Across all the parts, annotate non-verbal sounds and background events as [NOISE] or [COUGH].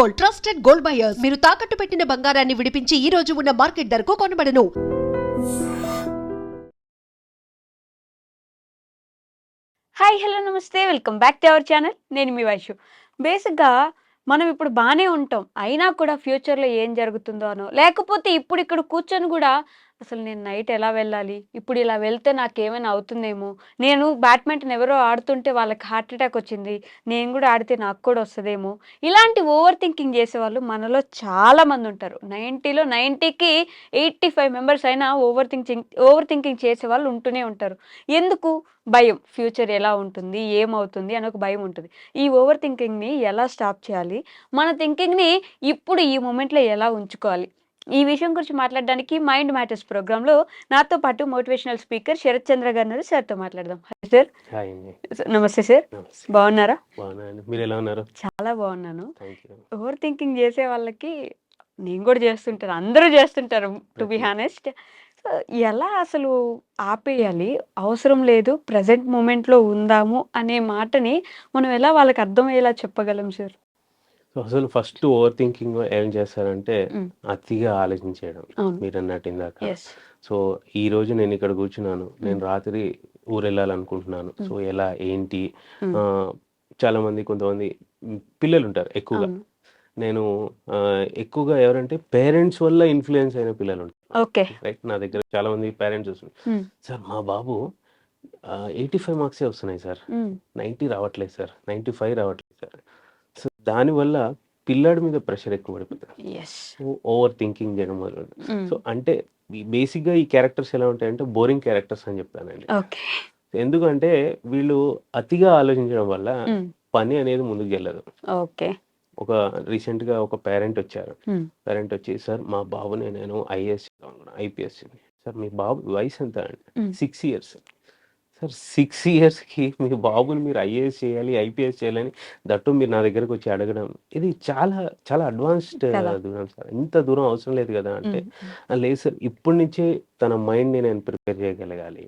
Gold trusted gold buyers. మీరు తాకట్టు పెట్టిన బంగారాన్ని విడిపించి ఈ రోజు ఉన్న మార్కెట్ ధరకు కొనబడను. హాయ్ హలో నమస్తే. Welcome back to our channel నేను మీ వైషు బేసిక్గా మనం ఇప్పుడు బాగానే ఉంటాం. అయినా కూడా ఫ్యూచర్లో ఏం జరుగుతుందో అనో. లేకపోతే ఇప్పుడు ఇక్కడ కూర్చొని కూడా అసలు నేను నైట్ ఎలా వెళ్ళాలి? ఇప్పుడు ఇలా వెళ్తే నాకేమైనా అవుతుందేమో? నేను బ్యాడ్మింటన్ ఎవరో ఆడుతుంటే వాళ్ళకి హార్ట్ అటాక్ వచ్చింది. నేను కూడా ఆడితే నాకు కూడా వస్తుందేమో? ఇలాంటి ఓవర్ థింకింగ్ చేసేవాళ్ళు మనలో చాలా మంది ఉంటారు. నైంటీలో నైంటీకి ఎయిటీ ఫైవ్ మెంబర్స్ అయినా ఓవర్ థింకింగ్ ఓవర్ థింకింగ్ చేసే వాళ్ళు ఉంటూనే ఉంటారు. ఎందుకు? భయం. ఫ్యూచర్ ఎలా ఉంటుంది? ఏమవుతుంది? అని ఒక భయం ఉంటుంది. ఈ ఓవర్ థింకింగ్ని ఎలా స్టాప్ చేయాలి? మన థింకింగ్ని ఇప్పుడు ఈ మూమెంట్లో ఎలా ఉంచుకోవాలి? ఈ విషయం గురించి మాట్లాడడానికి మైండ్ మ్యాటర్స్ ప్రోగ్రాంలో నాతో పాటు మోటివేషనల్ స్పీకర్ శరత్ చంద్ర గారు. సార్తో మాట్లాడదాం. Hi sir. నమస్తే సార్. బాగున్నారా? మీరు ఎలా ఉన్నారు? చాలా బాగున్నాను. ఓవర్ థింకింగ్ చేసే వాళ్ళకి నేను కూడా చేస్తుంటాను. అందరూ చేస్తుంటారు టు బి హానెస్ట్ ఎలా అసలు ఆపేయాలి? అవసరం లేదు. ప్రజెంట్ మూమెంట్లో ఉందాము అనే మాటని మనం ఎలా వాళ్ళకి అర్థమయ్యేలా చెప్పగలం సార్? సో అసలు ఫస్ట్ ఓవర్ థింకింగ్ ఏం చేస్తారంటే. అతిగా ఆలోచించేయడం. మీరు అన్నట్టు ఇందాక సో ఈ రోజు నేను ఇక్కడ కూర్చున్నాను. నేను రాత్రి ఊరు వెళ్ళాలనుకుంటున్నాను సో ఎలా ఏంటి? చాలా మంది కొంతమంది పిల్లలు ఉంటారు ఎక్కువగా నేను ఎక్కువగా ఎవరంటే పేరెంట్స్ వల్ల ఇన్ఫ్లుయెన్స్ అయిన పిల్లలు ఉంటారు ఓకే. రైట్? నా దగ్గర చాలా మంది పేరెంట్స్ వస్తున్నారు. సార్ మా బాబు ఎయిటీ ఫైవ్ మార్క్సే వస్తున్నాయి సార్. నైంటీ రావట్లేదు సార్. నైంటీ ఫైవ్ రావట్లేదు. దానివల్ల పిల్లాడి మీద ప్రెషర్ ఎక్కువ పడిపోతుంది ఓవర్ థింకింగ్ చేయడం మొదలు సో అంటే బేసిక్గా ఈ క్యారెక్టర్స్ ఎలా ఉంటాయంటే బోరింగ్ క్యారెక్టర్స్ అని చెప్తానండి. ఎందుకంటే వీళ్ళు అతిగా ఆలోచించడం వల్ల పని అనేది ముందుకు వెళ్ళదు ఓకే ఒక రీసెంట్గా ఒక పేరెంట్ వచ్చారు. పేరెంట్ వచ్చి సార్ మా బాబుని నేను ఐఏఎస్ ఐపీఎస్ సార్ మీ బాబు వయసు ఎంత అండి? Mm. Six years sir six ఇయర్స్కి మీ బాబుని మీరు ఐఏఎస్ చేయాలి ఐపీఎస్ చేయాలని దట్టు మీరు నా దగ్గరకు వచ్చి అడగడం ఇది చాలా చాలా అడ్వాన్స్డ్. దూరం సార్. ఇంత దూరం అవసరం లేదు కదా అంటే "ఆ, లేదు సార్ ఇప్పటి నుంచే తన మైండ్ని నేను ప్రిపేర్ చేయగలగాలి.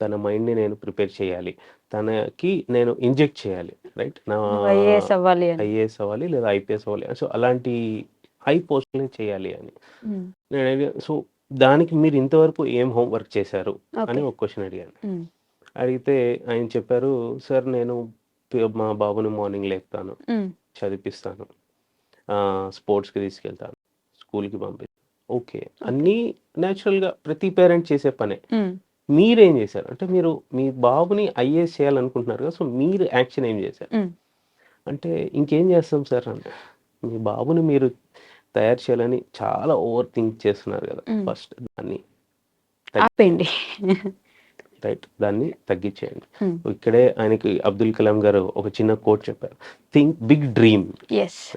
తన మైండ్ని నేను ప్రిపేర్ చేయాలి. తనకి నేను ఇంజెక్ట్ చేయాలి రైట్ నా ఐఏఎస్ అవ్వాలి ఐఏఎస్ అవ్వాలి లేదా ఐపీఎస్ అవ్వాలి. సో అలాంటి హై పోస్ట్లే చేయాలి అని. సో దానికి మీరు ఇంతవరకు ఏం హోంవర్క్ చేశారు? అని ఒక క్వశ్చన్ అడిగాను. అడిగితే ఆయన చెప్పారు సార్ నేను మా బాబుని మార్నింగ్ లేపుతాను. చదివిపిస్తాను. స్పోర్ట్స్కి తీసుకెళ్తాను. స్కూల్కి పంపిస్తాను ఓకే. అన్నీ న్యాచురల్గా ప్రతి పేరెంట్ చేసే పనే. మీరేం చేశారు? అంటే మీరు మీ బాబుని ఐఏఎస్ చేయాలనుకుంటున్నారు కదా సో మీరు యాక్షన్ ఏం చేశారు? అంటే ఇంకేం చేస్తాం సార్? అంటే మీ బాబుని మీరు తయారు చేయాలని చాలా ఓవర్ థింక్ చేస్తున్నారు కదా. ఫస్ట్ దాన్ని ఆపేయండి. రైట్ దాన్ని తగ్గించేయండి. ఇక్కడే ఆయనకి అబ్దుల్ కలాం గారు ఒక చిన్న కోట్ చెప్పారు. Think big dream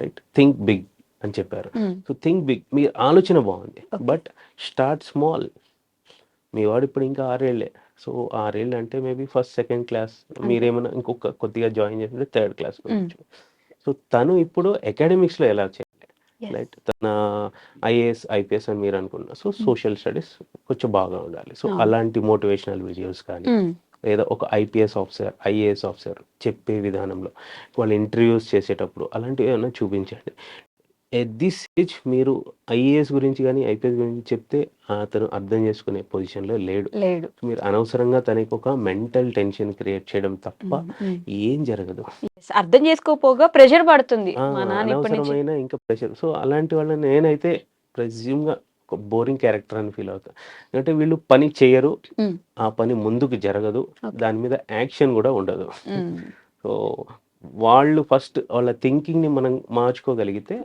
right think big అని చెప్పారు. సో థింక్ బిగ్ మీ ఆలోచన బాగుంది. బట్ స్టార్ట్ స్మాల్ మీ వాడు ఇప్పుడు ఇంకా ఆరేళ్ళే. సో ఆరేళ్ళు అంటే మేబీ ఫస్ట్ సెకండ్ క్లాస్ మీరేమైనా ఇంకొక కొద్దిగా జాయిన్ చేస్తుంటే థర్డ్ క్లాస్ సో తను ఇప్పుడు అకాడమిక్స్లో ఎలా చేయాలి రైట్ తన ఐఏఎస్ ఐపీఎస్ అని మీరు అనుకున్నారు సో సోషల్ స్టడీస్ కొంచెం బాగా ఉండాలి. సో. అలాంటి మోటివేషనల్ వీడియోస్ కానీ లేదా ఒక ఐపీఎస్ ఆఫీసర్ ఐఏఎస్ ఆఫీసర్ చెప్పే విధానంలో వాళ్ళు ఇంటర్వ్యూస్ చేసేటప్పుడు అలాంటివి ఏమైనా చూపించండి. ఎట్ దిస్ ఏజ్ మీరు ఐఏఎస్ గురించి కానీ ఐపీఎస్ గురించి చెప్తే అతను అర్థం చేసుకునే పొజిషన్లో లేడు. లేడు. మీరు అనవసరంగా తనకి ఒక మెంటల్ టెన్షన్ క్రియేట్ చేయడం తప్ప ఏం జరగదు. అర్థం చేసుకోపోగా ప్రెషర్ పడుతుంది. అనవసరమైన ఇంకా ప్రెషర్ సో అలాంటి వాళ్ళని నేనైతే ప్రెజ్యూమ్గా ఒక బోరింగ్ క్యారెక్టర్ అని ఫీల్ అవుతాను ఎందుకంటే వీళ్ళు పని చేయరు. ఆ పని ముందుకు జరగదు. దాని మీద యాక్షన్ కూడా ఉండదు. సో [LAUGHS] వాళ్ళు ఫస్ట్ వాళ్ళ థింకింగ్ని మనం మార్చుకోగలిగితే.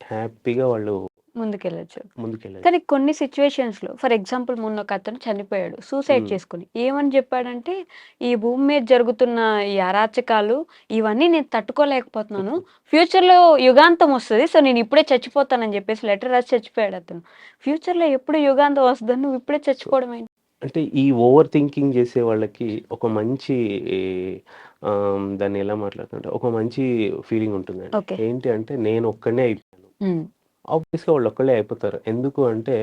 హ్యాపీగా వాళ్ళు ముందుకెళ్ళచ్చు. ముందుకెళ్ళారు కానీ కొన్ని సిచ్యువేషన్స్లో ఫర్ ఎగ్జాంపుల్ మొన్న ఒక అతను చనిపోయాడు సూసైడ్. చేసుకుని. ఏమని చెప్పాడంటే ఈ భూమి మీద జరుగుతున్న ఈ అరాచకాలు ఇవన్నీ నేను తట్టుకోలేకపోతున్నాను. ఫ్యూచర్లో యుగాంతం వస్తుంది సో నేను ఇప్పుడే చచ్చిపోతానని చెప్పేసి లెటర్ రాసి చచ్చిపోయాడు అతను. ఫ్యూచర్లో ఎప్పుడు యుగాంతం వస్తుందని నువ్వు ఇప్పుడే చచ్చిపోవడం ఏంటి? అంటే ఈ ఓవర్ థింకింగ్ చేసే వాళ్ళకి ఒక మంచి దాన్ని ఎలా మాట్లాడుతుంటే ఒక మంచి ఫీలింగ్ ఉంటుందండి Okay. ఏంటి అంటే నేను ఒక్కనే అయిపోయాను Hmm. ఆబ్వియస్గా వాళ్ళు ఒక్కళ్ళే అయిపోతారు ఎందుకు అంటే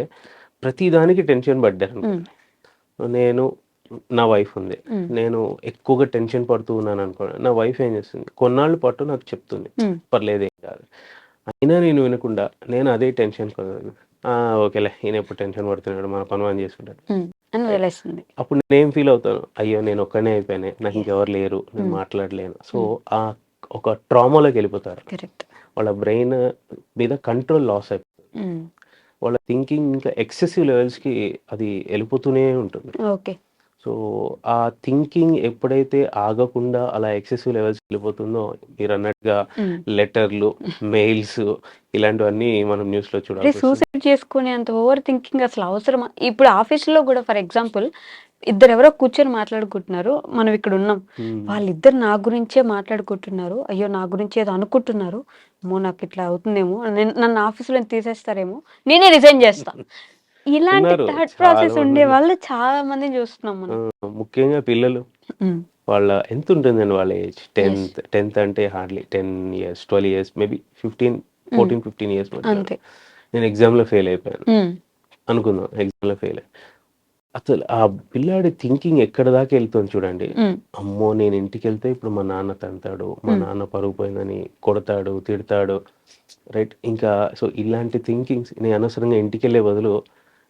ప్రతి దానికి టెన్షన్ పడ్డారు. నేను నా వైఫ్ ఉంది. నేను ఎక్కువగా టెన్షన్ పడుతూ ఉన్నాను అనుకో నా వైఫ్ ఏం చేస్తుంది కొన్నాళ్ళ పాటు నాకు చెప్తుంది. పర్లేదు ఏం కాదు అయినా నేను వినకుండా నేను అదే టెన్షన్ ఓకేలే ఈయన ఎప్పుడు టెన్షన్ పడుతున్నాడు మన పని మనం చేసుకుంటాడు. అని అప్పుడు నేను ఫీల్ అవుతాను? అయ్యో నేను ఒక్కనే అయిపోయానే నాకు ఇంకెవరు లేరు నేను. మాట్లాడలేను. సో ఆ ఒక ట్రామాలోకి వెళ్ళిపోతారు. వాళ్ళ బ్రెయిన్ మీద కంట్రోల్ లాస్ అయిపోతుంది. వాళ్ళ థింకింగ్ ఇంకా ఎక్సెసివ్ లెవెల్స్కి అది వెళ్ళిపోతూనే ఉంటుంది. ఓకే. సో ఆ థింకింగ్ ఎప్పుడైతే ఆగకుండా అలా ఎక్సెసివ్ లెవెల్స్ వెళ్ళిపోతుందో మీరు అన్నట్టుగా లెటర్లు మెయిల్స్ ఇలాంటివన్నీ మనం న్యూస్లో చూడాలి సూసైడ్ చేసుకునే అంత ఓవర్ థింకింగ్ అసలు అవసరమా? ఇప్పుడు ఆఫీసులో కూడా ఫర్ ఎగ్జాంపుల్ ఇద్దరు ఎవరో కూర్చొని మాట్లాడుకుంటున్నారు మనం ఇక్కడ ఉన్నాం. వాళ్ళిద్దరు నా గురించే మాట్లాడుకుంటున్నారు అయ్యో నా గురించి ఏదో అనుకుంటున్నారు అమ్మో నాకు ఇట్లా అవుతుందేమో నేను- నన్ను ఆఫీసులో తీసేస్తారేమో నేనే రిజైన్ చేస్తా. ఇలాంటి థాట్ ప్రాసెస్ మంది. ఉండే. వాళ్ళు చాలా మందిని చూస్తున్నాం మనం. ముఖ్యంగా పిల్లలు. వాళ్ళ ఎంత ఉంటుందండి వాళ్ళ ఏజ్? టెన్త్ టెన్త్ అంటే hardly ten years twelve years maybe fifteen fourteen fifteen years అంతే. నేను ఎగ్జామ్లో ఫెయిల్ అయిపోయాను. అనుకుందాం ఎగ్జామ్లో ఫెయిల్ అసలు ఆ పిల్లాడి థింకింగ్ ఎక్కడ దాకా వెళ్తుంది చూడండి. అమ్మో నేను ఇంటికి వెళ్తే ఇప్పుడు మా నాన్న తంతాడు మా. నాన్న పరుగు పోయిందని కొడతాడు తిడతాడు. రైట్? ఇంకా సో ఇలాంటి థింకింగ్స్ నేను అనవసరంగా ఇంటికి వెళ్ళే బదులు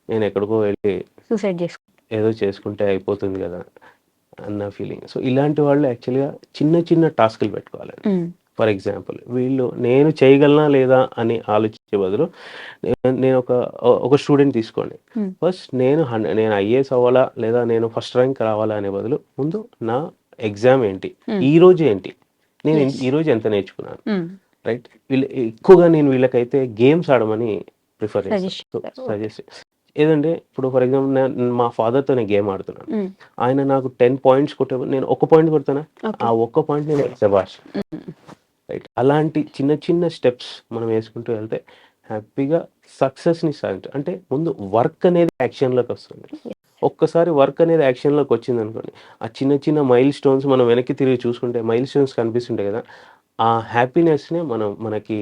నేను ఎక్కడికో వెళ్ళి సూసైడ్ చేసుకో. ఏదో చేసుకుంటే అయిపోతుంది కదా అన్న ఫీలింగ్ సో ఇలాంటి వాళ్ళు యాక్చువల్గా చిన్న చిన్న టాస్క్లు పెట్టుకోవాలి. ఫర్ ఎగ్జాంపుల్ వీళ్ళు నేను చేయగలనా లేదా అని ఆలోచించే బదులు నేను- నేను ఒక ఒక స్టూడెంట్ తీసుకోండి. Hmm. ఫస్ట్ నేను హండ్రెడ్ నేను ఐఏఎస్ అవ్వాలా లేదా నేను ఫస్ట్ ర్యాంక్ రావాలా అనే బదులు ముందు నా ఎగ్జామ్ ఏంటి? Hmm. ఈ రోజు ఏంటి? నేను. ఈ రోజు ఎంత నేర్చుకున్నాను? రైట్ వీళ్ళు ఎక్కువగా నేను వీళ్ళకైతే గేమ్స్ ఆడమని ప్రిఫర్ చేస్తాను. సజెస్ట్ ఏదంటే ఇప్పుడు ఫర్ ఎగ్జాంపుల్ నేను మా ఫాదర్తో నేను గేమ్ ఆడుతున్నాను. ఆయన నాకు టెన్ పాయింట్స్ కొట్టే నేను ఒక పాయింట్ కొడతానా. ఆ ఒక్క పాయింట్ నేను శబాష్ రైట్ అలాంటి చిన్న చిన్న స్టెప్స్ మనం వేసుకుంటూ వెళ్తే హ్యాపీగా సక్సెస్ని సాధించ అంటే ముందు వర్క్ అనేది యాక్షన్లోకి వస్తుంది. ఒక్కసారి వర్క్ అనేది యాక్షన్లోకి వచ్చింది అనుకోండి ఆ చిన్న చిన్న మైల్ స్టోన్స్ మనం వెనక్కి తిరిగి చూసుకుంటే మైల్ స్టోన్స్ కనిపిస్తుంటాయి కదా ఆ హ్యాపీనెస్నే మనం మనకి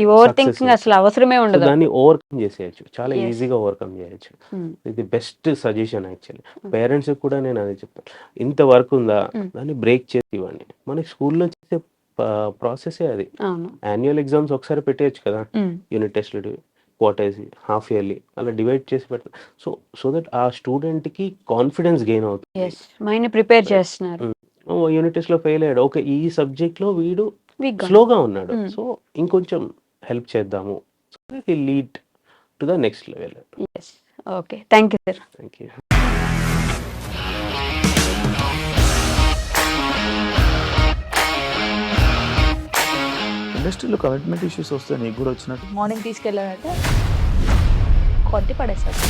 ఈ ఓవర్ థింకింగ్ అసలు అవసరమే ఉండదు. దాన్ని ఓవర్కమ్ చేసేయచ్చు. చాలా. ఈజీగా ఓవర్కమ్ చేయొచ్చు. ఉమ్, ఇది బెస్ట్ సజెషన్ యాక్చువల్లీ పేరెంట్స్ కూడా నేను అదే చెప్తాను ఇంత వర్క్ ఉందా? Mm. దాన్ని బ్రేక్ చేసి ఇవ్వండి. మనకి స్కూల్లో చేసే ప్రాసెసే అది. యాన్యువల్ ఎగ్జామ్స్ ఒకసారి పెట్టేయచ్చు కదా? యూనిట్ టెస్ట్లు క్వార్టర్స్ హాఫ్ ఇయర్లీ అలా డివైడ్ చేసి పెడతాం. సో సో దట్ ఆ స్టూడెంట్కి కాన్ఫిడెన్స్ గెయిన్ అవుతుంది. మైండ్ ప్రిపేర్ చేస్తున్నారు. ఓ యూనిట్ టెస్ట్లో ఫెయిల్ అయ్యాడు. ఓకే ఈ సబ్జెక్ట్లో వీడు Weak గా స్లోగా ఉన్నాడు. సో ఇంకొంచెం హెల్ప్ చేద్దాము. So lead to the next level okay thank you sir thank you ఇండస్ట్రీలో కమిట్మెంట్ ఇష్యూస్ వస్తే నీకు కూడా వచ్చినట్టు. మార్నింగ్ తీసుకెళ్ళాడంటే కొట్టి కూడా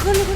చూడలేదు